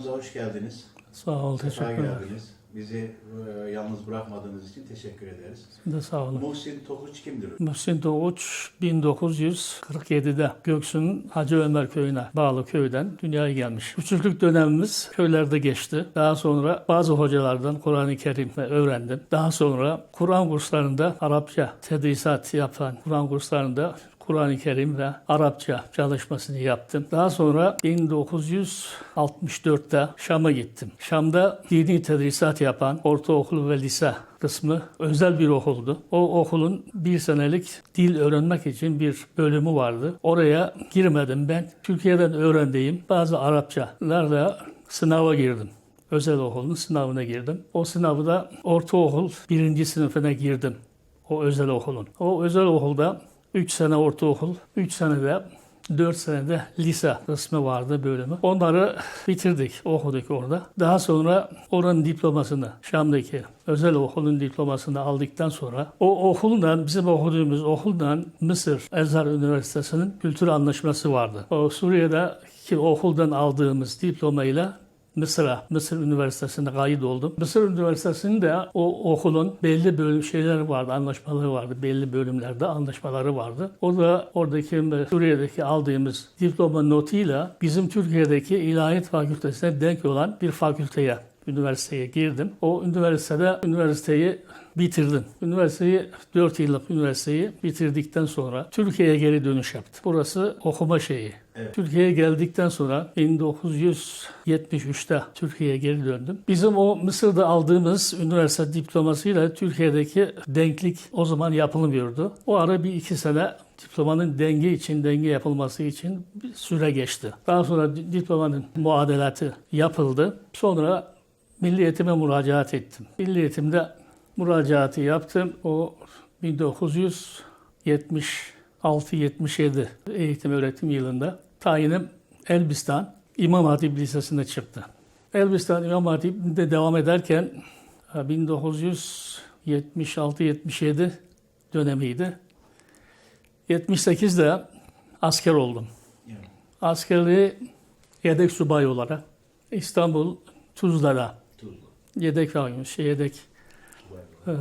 hoş geldiniz. Sağ ol, teşekkürler. geldiniz. Bizi e, yalnız bırakmadığınız için teşekkür ederiz. De sağ olun. Muhsin Tokuç kimdir? Muhsin Doğuç 1947'de Göksu'nun Hacı Ömer köyüne bağlı köyden dünyaya gelmiş. Küçüklük dönemimiz köylerde geçti. Daha sonra bazı hocalardan Kur'an-ı Kerim öğrendim. Daha sonra Kur'an kurslarında Arapça tedrisat yapan Kur'an kurslarında Kur'an-ı Kerim ve Arapça çalışmasını yaptım. Daha sonra 1964'te Şam'a gittim. Şam'da dini tedrisat yapan ortaokul ve lise kısmı özel bir okuldu. O okulun bir senelik dil öğrenmek için bir bölümü vardı. Oraya girmedim ben. Türkiye'den öğrendiğim bazı Arapçalarla sınava girdim. Özel okulun sınavına girdim. O sınavı da ortaokul birinci sınıfına girdim. O özel okulun. O özel okulda 3 sene ortaokul, 3 sene de 4 senede lise kısmı vardı bölümü. Onları bitirdik, okuduk orada. Daha sonra oranın diplomasını, Şam'daki özel okulun diplomasını aldıktan sonra o okuldan, bizim okuduğumuz okuldan Mısır Ezhar Üniversitesi'nin kültür anlaşması vardı. O Suriye'deki okuldan aldığımız diplomayla Mısır'a, Mısır Üniversitesi'ne kayıt oldum. Mısır Üniversitesi'nde de o okulun belli bölüm şeyleri vardı, anlaşmaları vardı. Belli bölümlerde anlaşmaları vardı. O da oradaki Suriye'deki aldığımız diploma notuyla bizim Türkiye'deki İlahiyat Fakültesi'ne denk olan bir fakülteye üniversiteye girdim. O üniversitede üniversiteyi bitirdim. Üniversiteyi 4 yıllık üniversiteyi bitirdikten sonra Türkiye'ye geri dönüş yaptım. Burası okuma şeyi. Evet. Türkiye'ye geldikten sonra 1973'te Türkiye'ye geri döndüm. Bizim o Mısır'da aldığımız üniversite diplomasıyla Türkiye'deki denklik o zaman yapılmıyordu. O ara bir iki sene diplomanın denge için, denge yapılması için bir süre geçti. Daha sonra di- diplomanın muadelatı yapıldı. Sonra Milli Eğitim'e müracaat ettim. Milli Eğitim'de müracaatı yaptım. O 1976-77 eğitim öğretim yılında tayinim Elbistan İmam Hatip Lisesi'nde çıktı. Elbistan İmam Hatip'de devam ederken e, 1976-77 dönemiydi. 78'de asker oldum. Askerliği yedek subay olarak İstanbul Tuzla'da Tuzla. yedek var, şey yedek e,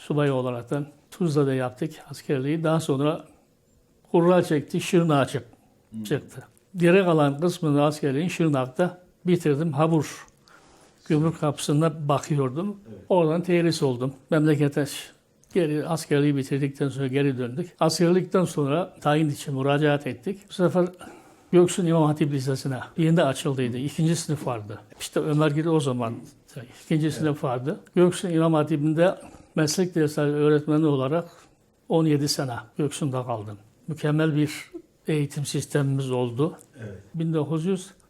subay olarak da Tuzla'da yaptık askerliği. Daha sonra kurra çekti, Şırnak'a çık- çıktı. Geri kalan kısmını askerliğin Şırnak'ta bitirdim. Habur gümrük kapısında bakıyordum. Evet. Oradan terhis oldum. Memlekete geri askerliği bitirdikten sonra geri döndük. Askerlikten sonra tayin için müracaat ettik. Bu sefer Göksun İmam Hatip Lisesi'ne yeni açıldıydı. İkinci sınıf vardı. İşte Ömer Giri o zaman ikinci sınıf vardı. Göksun İmam Hatip'inde meslek dersleri öğretmeni olarak 17 sene Göksun'da kaldım. Mükemmel bir eğitim sistemimiz oldu. Evet.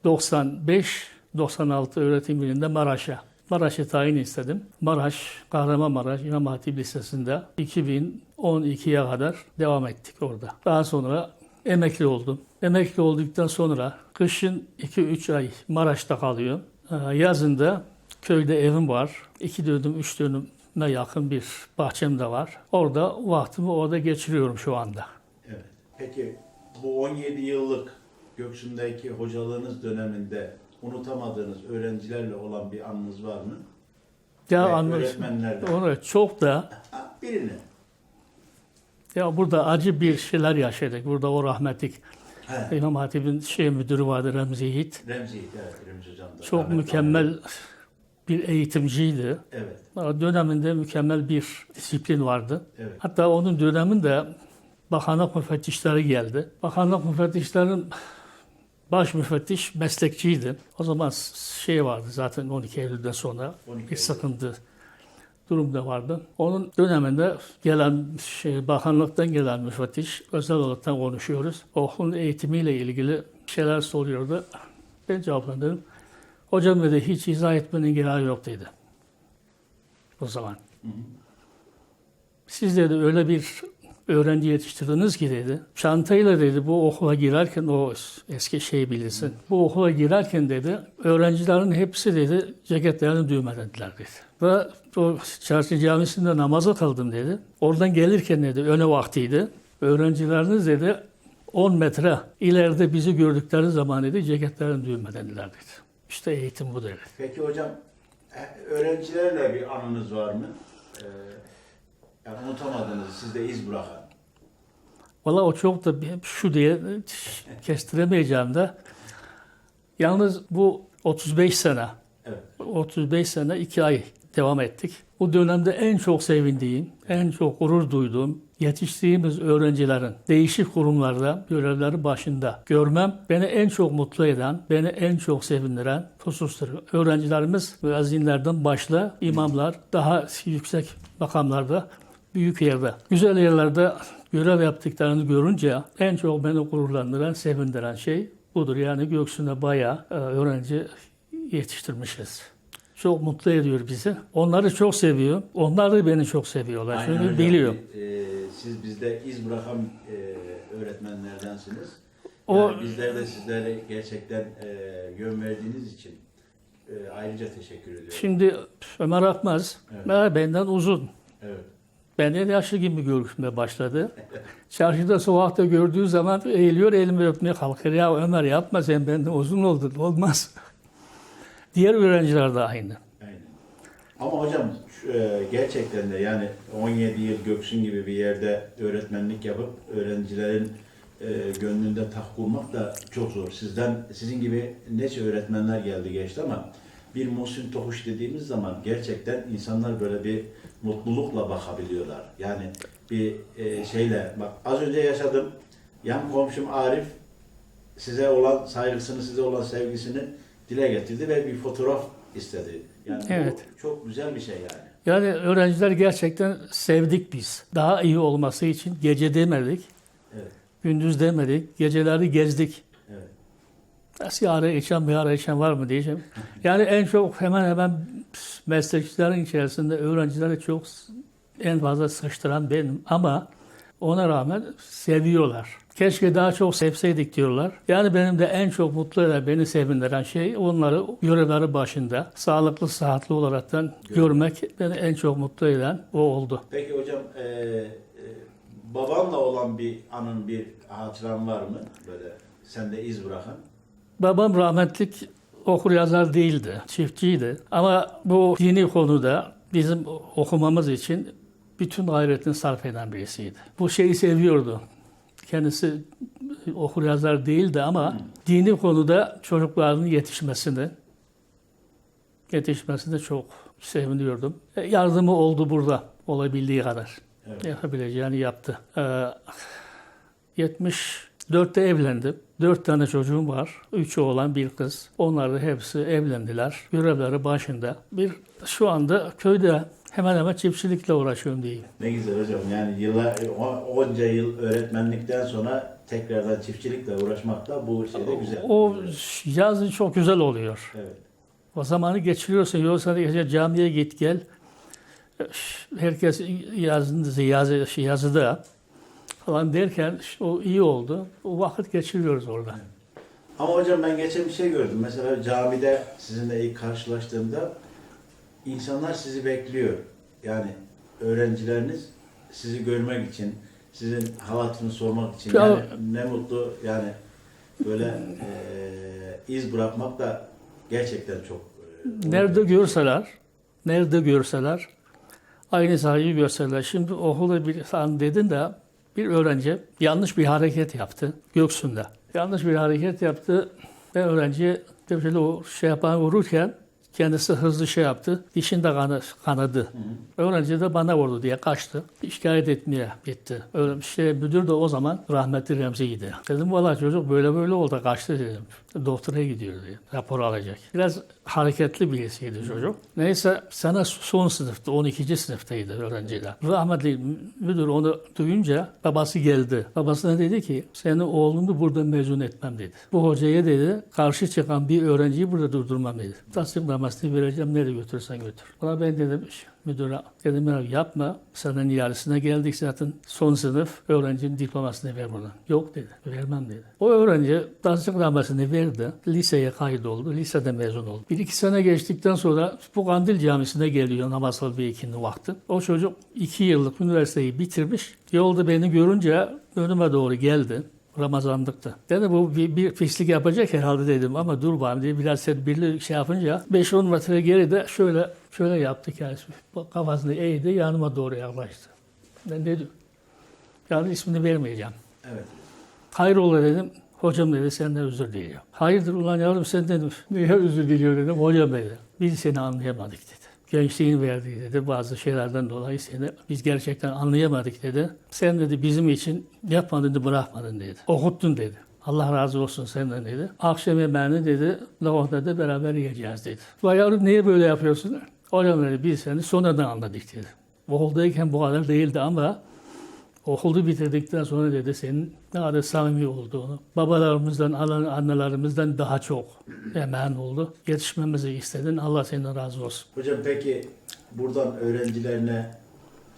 1995-96 öğretim yılında Maraş'a. Maraş'a tayin istedim. Maraş, Kahramanmaraş İmam Hatip Lisesi'nde 2012'ye kadar devam ettik orada. Daha sonra emekli oldum. Emekli olduktan sonra kışın 2-3 ay Maraş'ta kalıyor. Ee, Yazında köyde evim var. 2 dönüm, 3 dönüme yakın bir bahçem de var. Orada vaktimi orada geçiriyorum şu anda. Evet. Peki bu 17 yıllık Göksun'daki hocalığınız döneminde unutamadığınız öğrencilerle olan bir anınız var mı? Ya Ve anlaş- öğretmenlerle. Onu çok da birini. Ya burada acı bir şeyler yaşadık. Burada o rahmetlik He. İmam Hatip'in şey müdürü vardı Remzi Yiğit. Remzi, evet Remzi Hocam da. Çok mükemmel bir eğitimciydi. Evet, Döneminde mükemmel bir disiplin vardı. evet. Hatta onun döneminde bakanlık müfettişleri geldi. Bakanlık müfettişlerin baş müfettiş meslekçiydi. O zaman şey vardı zaten 12 Eylül'den sonra 12 bir Eylül. sıkıntı durumda vardı. Onun döneminde gelen şey, bakanlıktan gelen müfettiş özel olarak konuşuyoruz. Okulun eğitimiyle ilgili şeyler soruyordu. Ben cevapladım. Hocam dedi hiç izah etmenin gereği yok dedi. O zaman. Siz dedi öyle bir öğrenci yetiştirdiniz ki dedi. Çantayla dedi bu okula girerken o eski şey bilirsin. Bu okula girerken dedi öğrencilerin hepsi dedi ceketlerini düğmelediler dedi. Ve o çarşı camisinde namazı kıldım dedi. Oradan gelirken dedi öne vaktiydi. Öğrencileriniz dedi 10 metre ileride bizi gördükleri zaman dedi ceketlerini düğmelediler dedi. İşte eğitim budur. Peki hocam e, öğrencilerle bir anınız var mı? Ee, yani unutamadığınız, sizde iz bırakan. Valla o çok da şu diye kestiremeyeceğim de. Yalnız bu 35 sene, Evet. 35 sene 2 ay devam ettik. Bu dönemde en çok sevindiğim, en çok gurur duyduğum yetiştiğimiz öğrencilerin değişik kurumlarda görevleri başında görmem beni en çok mutlu eden, beni en çok sevindiren husustur. Öğrencilerimiz müezzinlerden başla imamlar daha yüksek makamlarda büyük yerde, güzel yerlerde görev yaptıklarını görünce en çok beni gururlandıran, sevindiren şey budur. Yani Göksu'na bayağı e, öğrenci yetiştirmişiz. Çok mutlu ediyor bizi. Onları çok seviyor. Onlar da beni çok seviyorlar. Aynen Çünkü hocam. biliyor. Ee, siz bizde iz bırakan e, öğretmenlerdensiniz. O- Yani bizler de sizlere gerçekten e, yön verdiğiniz için e, ayrıca teşekkür ediyorum. Şimdi Ömer Akmaz Evet. e, benden uzun. Evet. Benden yaşlı gibi görüşmeye başladı. Çarşıda sokakta gördüğü zaman eğiliyor elimi öpmeye kalkıyor. Ya Ömer yapma sen benden uzun oldun. Olmaz. Diğer öğrenciler de aynı. Aynen. Ama hocam e, gerçekten de yani 17 yıl Göksun gibi bir yerde öğretmenlik yapıp öğrencilerin e, gönlünde taht kurmak da çok zor. Sizden sizin gibi nece öğretmenler geldi geçti ama bir Muhsin Tohuş dediğimiz zaman gerçekten insanlar böyle bir mutlulukla bakabiliyorlar. Yani bir e, şeyle bak az önce yaşadım. Yan komşum Arif size olan saygısını, size olan sevgisini dile getirdi ve bir fotoğraf istedi. Yani bu Evet. çok güzel bir şey yani. Yani öğrenciler gerçekten sevdik biz. Daha iyi olması için gece demedik, Evet. gündüz demedik, geceleri gezdik. Nasıl ara içen bir ara içen var mı diyeceğim. Yani en çok hemen hemen meslekçilerin içerisinde öğrencileri çok en fazla sıkıştıran benim ama ona rağmen seviyorlar. Keşke daha çok sevseydik diyorlar. Yani benim de en çok mutlu eden, beni sevindiren şey onları görevleri başında sağlıklı, sıhhatli olaraktan görmek beni en çok mutlu eden o oldu. Peki hocam e, e, babanla olan bir anın bir hatıran var mı? Böyle sende iz bırakan. Babam rahmetlik okur yazar değildi, çiftçiydi. Ama bu dini konuda bizim okumamız için bütün gayretini sarf eden birisiydi. Bu şeyi seviyordu. Kendisi okur yazar değildi ama dini konuda çocuklarının yetişmesini yetişmesini çok seviniyordum. E, Yardımı oldu burada olabildiği kadar. Evet. Yapabileceğini yaptı. Ee, 74'te evlendim. Dört tane çocuğum var. Üçü oğlan bir kız. Onlar da hepsi evlendiler. Görevleri başında. Bir şu anda köyde hemen hemen çiftçilikle uğraşıyorum diyeyim. Ne güzel hocam yani yıla, onca yıl öğretmenlikten sonra tekrardan çiftçilikle uğraşmak da bu şeyde güzel. O yazın çok güzel oluyor. Evet. O zamanı geçiriyorsun. Yoksa camiye git gel. Herkes yazında, yazı, yazıda falan derken o iyi oldu. O vakit geçiriyoruz orada. Ama hocam ben geçen bir şey gördüm. Mesela camide sizinle ilk karşılaştığımda insanlar sizi bekliyor. Yani öğrencileriniz sizi görmek için, sizin halatını sormak için. Ya- Yani ne mutlu yani böyle eee, iz bırakmak da gerçekten çok eee, Nerede görseler, nerede görseler, aynı saygı görseler. Şimdi okulda bir an dedin de bir öğrenci yanlış bir hareket yaptı Göksu'nda. Yanlış bir hareket yaptı ve öğrenci şöyle o şey yapan vururken kendisi hızlı şey yaptı. Dişinde kanı, kanadı. Öğrenci de bana vurdu diye kaçtı. Şikayet etmeye gitti. Öyle şey, müdür de o zaman rahmetli Remzi'ydi. Dedim valla çocuk böyle böyle oldu kaçtı dedim. Doktora gidiyor diye. Rapor alacak. Biraz hareketli birisiydi çocuk. Neyse sana son sınıfta 12. sınıftaydı öğrenciler. Rahmetli müdür onu duyunca babası geldi. Babasına dedi ki senin oğlunu burada mezun etmem dedi. Bu hocaya dedi karşı çıkan bir öğrenciyi burada durdurmam dedi. Tasdiknamasını vereceğim nereye götürürsen götür. Ona ben dedim müdüre dedim ya yapma senin ihalesine geldik zaten son sınıf öğrencinin diplomasını ver bana. Yok dedi vermem dedi. O öğrenci tasdiknamesini verdi. Liseye kaydoldu. Lisede mezun oldu. Bir iki sene geçtikten sonra bu Kandil Camisi'ne geliyor namaz kıl bir ikindi vakti. O çocuk iki yıllık üniversiteyi bitirmiş. Yolda beni görünce önüme doğru geldi. Ramazanlıktı. Dedi bu bir, bir pislik yapacak herhalde dedim ama dur bari diye biraz tedbirli şey yapınca 5-10 metre geride şöyle şöyle yaptı kendisi. Kafasını eğdi yanıma doğru yaklaştı. Ben dedim yani ismini vermeyeceğim. Evet. Hayrola dedim. Hocam dedi senden özür diliyor. Hayırdır ulan yavrum sen dedim. Niye özür diliyor dedim. Hocam dedi. Biz seni anlayamadık dedi. Gençliğin verdiği dedi bazı şeylerden dolayı seni biz gerçekten anlayamadık dedi. Sen dedi bizim için yapmadın dedi bırakmadın dedi. Okuttun dedi. Allah razı olsun senden dedi. Akşam yemeğini dedi lavabada da beraber yiyeceğiz dedi. Vay yavrum niye böyle yapıyorsun? Dedi biz seni sonradan anladık dedi. Okuldayken bu kadar değildi ama Okulu bitirdikten sonra dedi senin ne kadar samimi olduğunu, babalarımızdan, annelerimizden daha çok emen oldu. Yetişmemizi istedin. Allah senden razı olsun. Hocam peki buradan öğrencilerine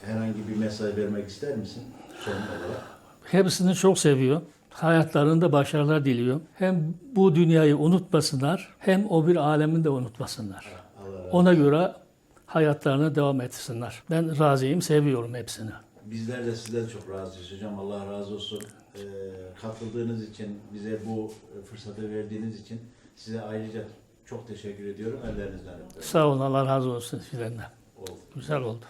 herhangi bir mesaj vermek ister misin? Son olarak. Hepsini çok seviyor. Hayatlarında başarılar diliyor. Hem bu dünyayı unutmasınlar, hem o bir alemin de unutmasınlar. Ona göre hayatlarına devam etsinler. Ben razıyım, seviyorum hepsini. Bizler de sizden çok razıyız hocam. Allah razı olsun. Ee, katıldığınız için, bize bu fırsatı verdiğiniz için size ayrıca çok teşekkür ediyorum. Ellerinizden öpüyorum. Sağ olun, Allah razı olsun sizden de. Oldu. Güzel oldu.